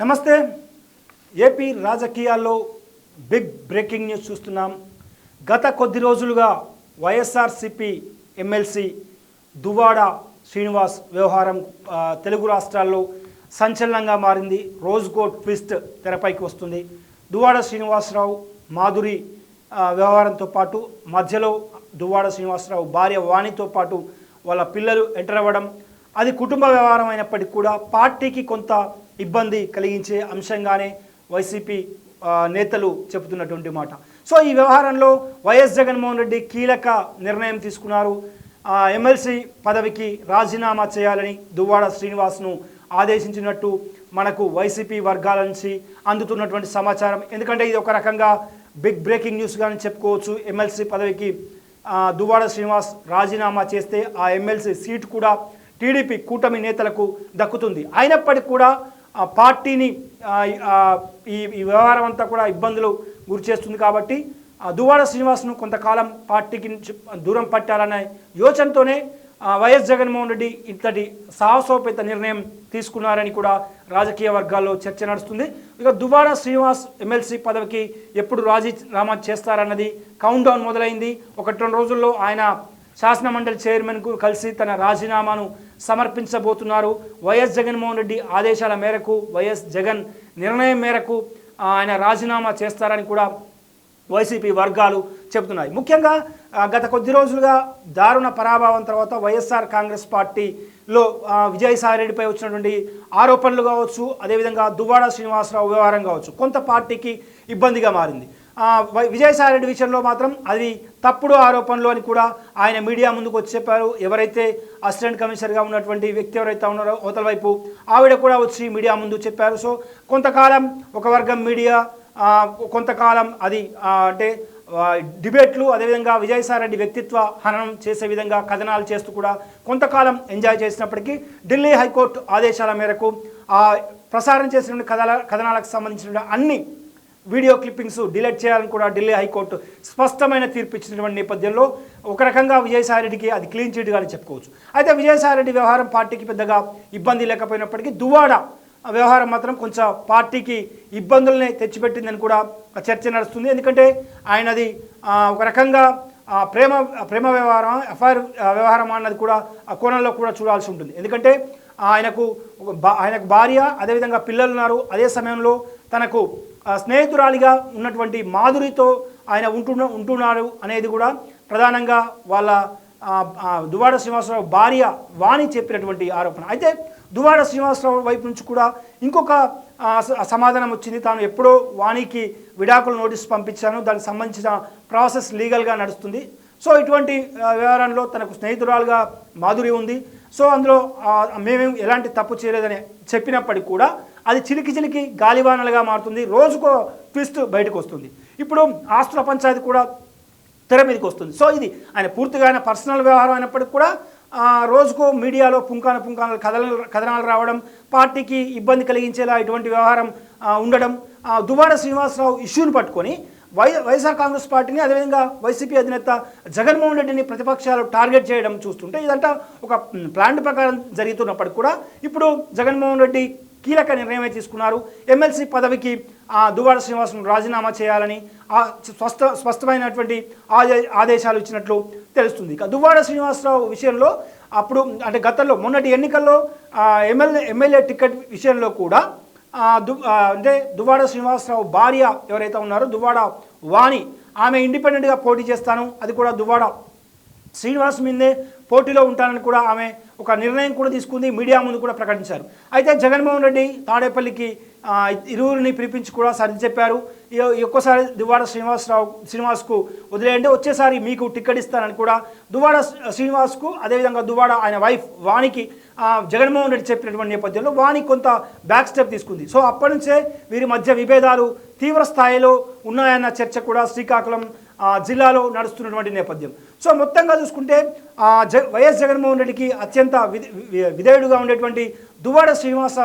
నమస్తే. ఏపీ రాజకీయాల్లో big breaking news చూస్తున్నాం. గత కొద్ది రోజులుగా వైఎస్ఆర్సిపి ఎమ్మెల్సీ దువాడ శ్రీనివాస్ వ్యవహారం తెలుగు రాష్ట్రాల్లో సంచలనంగా మారింది. రోజుకో ట్విస్ట్ తెరపైకి వస్తుంది. దువాడ శ్రీనివాసరావు మాధురి వ్యవహారంతో పాటు మధ్యలో దువ్వాడ శ్రీనివాసరావు భార్య వాణితో పాటు వాళ్ళ పిల్లలు ఎంటర్ అవ్వడం అది కుటుంబ వ్యవహారం అయినప్పటికీ కూడా పార్టీకి కొంత ఇబ్బంది కలిగించే అంశంగానే వైసీపీ నేతలు చెబుతున్నటువంటి మాట. సో ఈ వ్యవహారంలో వైఎస్ జగన్మోహన్ రెడ్డి కీలక నిర్ణయం తీసుకున్నారు. ఎమ్మెల్సీ పదవికి రాజీనామా చేయాలని దువ్వాడ శ్రీనివాస్ను ఆదేశించినట్టు మనకు వైసీపీ వర్గాల నుంచి అందుతున్నటువంటి సమాచారం. ఎందుకంటే ఇది ఒక రకంగా బిగ్ బ్రేకింగ్ న్యూస్ కానీ చెప్పుకోవచ్చు. ఎమ్మెల్సీ పదవికి దువ్వాడ శ్రీనివాస్ రాజీనామా చేస్తే ఆ ఎమ్మెల్సీ సీటు కూడా టీడీపీ కూటమి నేతలకు దక్కుతుంది. అయినప్పటికీ కూడా పార్టీని ఆ, ఈ వ్యవహారం అంతా కూడా ఇబ్బందులు గురి చేస్తుంది కాబట్టి ఆ దువ్వాడ శ్రీనివాస్ను కొంతకాలం పార్టీకి దూరం పట్టాలనే యోచనతోనే వైఎస్ జగన్మోహన్ రెడ్డి ఇంతటి సాహసోపేత నిర్ణయం తీసుకున్నారని కూడా రాజకీయ వర్గాల్లో చర్చ నడుస్తుంది. ఇక దువాడ శ్రీనివాస్ ఎమ్మెల్సీ పదవికి ఎప్పుడు రాజీనామా చేస్తారన్నది కౌంట్ డౌన్ మొదలైంది. ఒకటి రెండు రోజుల్లో ఆయన శాసన మండలి చైర్మన్కు కలిసి తన రాజీనామాను సమర్పించబోతున్నారు. వైఎస్ జగన్మోహన్ రెడ్డి ఆదేశాల మేరకు వైఎస్ జగన్ నిర్ణయం మేరకు ఆయన రాజీనామా చేస్తారని కూడా వైసీపీ వర్గాలు చెబుతున్నాయి. ముఖ్యంగా గత కొద్ది రోజులుగా దారుణ పరాభావం తర్వాత వైఎస్ఆర్ కాంగ్రెస్ పార్టీలో విజయసాయి విజయసాయిరెడ్డిపై వచ్చినటువంటి ఆరోపణలు కావచ్చు అదేవిధంగా దువ్వాడ శ్రీనివాసరావు వ్యవహారం కావచ్చు కొంత పార్టీకి ఇబ్బందిగా మారింది. విజయసాయిరెడ్డి విషయంలో మాత్రం అది తప్పుడు ఆరోపణలు అని కూడా ఆయన మీడియా ముందుకు వచ్చి చెప్పారు. ఎవరైతే అసిస్టెంట్ కమిషనర్గా ఉన్నటువంటి వ్యక్తి ఎవరైతే ఉన్నారో అవతల వైపు ఆవిడ కూడా వచ్చి మీడియా ముందు చెప్పారు. సో కొంతకాలం ఒక వర్గం మీడియా కొంతకాలం అది అంటే డిబేట్లు అదేవిధంగా విజయసాయిరెడ్డి వ్యక్తిత్వ హననం చేసే విధంగా కథనాలు చేస్తూ కూడా కొంతకాలం ఎంజాయ్ చేసినప్పటికీ ఢిల్లీ హైకోర్టు ఆదేశాల మేరకు ప్రసారం చేసిన కథల కథనాలకు సంబంధించిన అన్ని వీడియో క్లిప్పింగ్స్ డిలీట్ చేయాలని కూడా ఢిల్లీ హైకోర్టు స్పష్టమైన తీర్పు ఇచ్చినటువంటి నేపథ్యంలో ఒక రకంగా విజయసాయిరెడ్డికి అది క్లీన్ చీట్గానే చెప్పుకోవచ్చు. అయితే విజయసాయిరెడ్డి వ్యవహారం పార్టీకి పెద్దగా ఇబ్బంది లేకపోయినప్పటికీ దువ్వాడ వ్యవహారం మాత్రం కొంచెం పార్టీకి ఇబ్బందుల్ని తెచ్చిపెట్టిందని కూడా చర్చ నడుస్తుంది. ఎందుకంటే ఆయనది ఒక రకంగా ప్రేమ ప్రేమ వ్యవహారం ఎఫ్ఐఆర్ వ్యవహారం అన్నది కూడా ఆ కోణంలో కూడా చూడాల్సి ఉంటుంది. ఎందుకంటే ఆయనకు ఆయనకు భార్య అదేవిధంగా పిల్లలు ఉన్నారు అదే సమయంలో తనకు స్నేహితురాలిగా ఉన్నటువంటి మాధురితో ఆయన ఉంటున్న ఉంటున్నారు అనేది కూడా ప్రధానంగా వాళ్ళ దువాడ శ్రీనివాసరావు భార్య వాణి చెప్పినటువంటి ఆరోపణ. అయితే దువాడ శ్రీనివాసరావు వైపు నుంచి కూడా ఇంకొక స- సమాధానం వచ్చింది. తాను ఎప్పుడో వాణికి విడాకుల నోటీస్ పంపించాను. దానికి సంబంధించిన ప్రాసెస్ లీగల్గా నడుస్తుంది. సో ఇటువంటి వ్యవహారంలో తనకు స్నేహితురాలుగా మాధురి ఉంది. సో అందులో మేమేం ఎలాంటి తప్పు చేయలేదని చెప్పినప్పటికీ కూడా అది చిలికి చిలికి గాలివానలుగా మారుతుంది. రోజుకో ట్విస్ట్ బయటకు వస్తుంది. ఇప్పుడు ఆస్తుల పంచాయతీ కూడా తెర మీదకి వస్తుంది. సో ఇది ఆయన పూర్తిగా ఆయన పర్సనల్ వ్యవహారం అయినప్పటికీ కూడా రోజుకో మీడియాలో పుంకాన పుంకాన కథలు కథనాలు రావడం పార్టీకి ఇబ్బంది కలిగించేలా ఇటువంటి వ్యవహారం ఉండడం ఆ, శ్రీనివాసరావు ఇష్యూని పట్టుకొని వై వైఎస్ఆర్ కాంగ్రెస్ పార్టీని అదేవిధంగా వైసీపీ అధినేత జగన్మోహన్ రెడ్డిని ప్రతిపక్షాలు టార్గెట్ చేయడం చూస్తుంటే ఇదంతా ఒక ప్లాన్ ప్రకారం జరుగుతున్నప్పటికి కూడా ఇప్పుడు జగన్మోహన్ రెడ్డి కీలక నిర్ణయమే తీసుకున్నారు. ఎమ్మెల్సీ పదవికి ఆ, దువ్వాడ శ్రీనివాసను రాజీనామా చేయాలని ఆ స్పష్ట స్పష్టమైనటువంటి ఆదే ఆదేశాలు ఇచ్చినట్లు తెలుస్తుంది. ఇక దువ్వాడ శ్రీనివాసరావు విషయంలో అప్పుడు అంటే గతంలో మొన్నటి ఎన్నికల్లో ఎమ్మెల్యే ఎమ్మెల్యే టికెట్ విషయంలో కూడా దు అంటే దువ్వాడ శ్రీనివాసరావు భార్య ఎవరైతే ఉన్నారో దువ్వాడ వాణి ఆమె ఇండిపెండెంట్గా పోటీ చేస్తాను. అది కూడా దువ్వాడ శ్రీనివాస్ మీదే పోటీలో ఉంటానని కూడా ఆమె ఒక నిర్ణయం కూడా తీసుకుంది మీడియా ముందు కూడా ప్రకటించారు. అయితే జగన్మోహన్ రెడ్డి తాడేపల్లికి ఇరువురిని పిలిపించి కూడా సరి చెప్పారు. ఒక్కోసారి దువ్వాడ శ్రీనివాసరావు శ్రీనివాస్కు వదిలేయండి వచ్చేసారి మీకు టికెట్ ఇస్తానని కూడా దువ్వాడ శ్రీనివాస్కు అదేవిధంగా దువ్వాడ ఆయన వైఫ్ వాణికి జగన్మోహన్ రెడ్డి చెప్పినటువంటి నేపథ్యంలో వాణి కొంత బ్యాక్ స్టెప్ తీసుకుంది. సో అప్పటి నుంచే వీరి మధ్య విభేదాలు తీవ్ర స్థాయిలో ఉన్నాయన్న చర్చ కూడా శ్రీకాకుళం జిల్లాలో నడుస్తున్నటువంటి నేపథ్యం. సో మొత్తంగా చూసుకుంటే జ వైఎస్ జగన్మోహన్ రెడ్డికి అత్యంత వి- విధేయుడుగా ఉండేటువంటి దువ్వాడ శ్రీనివాస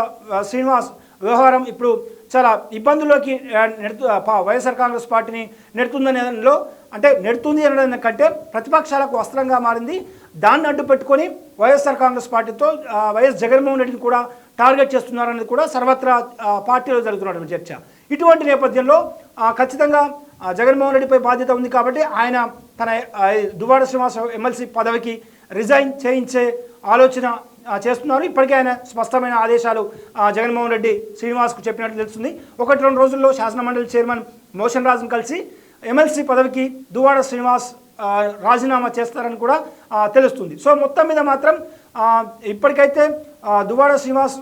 శ్రీనివాస్ వ్యవహారం ఇప్పుడు చాలా ఇబ్బందుల్లోకి నెడుతు వైఎస్ఆర్ కాంగ్రెస్ పార్టీని నెడుతుందనేలో అంటే నెడుతుంది అనడం కంటే ప్రతిపక్షాలకు వస్త్రంగా మారింది. దాన్ని అడ్డు పెట్టుకొని వైఎస్ఆర్ కాంగ్రెస్ పార్టీతో వైఎస్ జగన్మోహన్ రెడ్డిని కూడా టార్గెట్ చేస్తున్నారనేది కూడా సర్వత్రా పార్టీలో జరుగుతున్నటువంటి చర్చ. ఇటువంటి నేపథ్యంలో ఖచ్చితంగా జగన్మోహన్ రెడ్డిపై బాధ్యత ఉంది కాబట్టి ఆయన తన దువాడ దువ్వాడ శ్రీనివాస ఎమ్మెల్సీ పదవికి రిజైన్ చేయించే ఆలోచన చేస్తున్నారు. ఇప్పటికే ఆయన స్పష్టమైన ఆదేశాలు జగన్మోహన్ రెడ్డి శ్రీనివాస్కు చెప్పినట్లు తెలుస్తుంది. ఒకటి రెండు రోజుల్లో శాసనమండలి చైర్మన్ మోషన్ రాజును కలిసి ఎమ్మెల్సీ పదవికి దువ్వాడ శ్రీనివాస్ రాజీనామా చేస్తారని కూడా తెలుస్తుంది. సో మొత్తం మీద మాత్రం ఇప్పటికైతే దువ్వాడ శ్రీనివాస్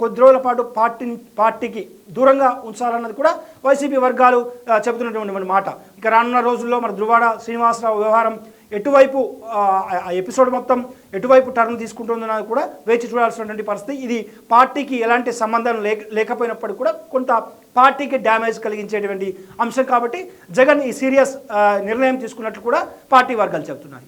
కొద్ది రోజుల పాటు పార్టీ పార్టీకి దూరంగా ఉంచాలన్నది కూడా వైసీపీ వర్గాలు చెబుతున్నటువంటి మాట. ఇక రానున్న రోజుల్లో మన దువ్వాడ శ్రీనివాసరావు వ్యవహారం ఎటువైపు ఆ, ఎపిసోడ్ మొత్తం ఎటువైపు టర్న్ తీసుకుంటుందన్నది కూడా వేచి చూడాల్సినటువంటి పరిస్థితి. ఇది పార్టీకి ఎలాంటి సంబంధం లేక లేకపోయినప్పటికీ కూడా కొంత పార్టీకి డ్యామేజ్ కలిగించేటువంటి అంశం కాబట్టి జగన్ ఈ సీరియస్ నిర్ణయం తీసుకున్నట్లు కూడా పార్టీ వర్గాలు చెబుతున్నాయి.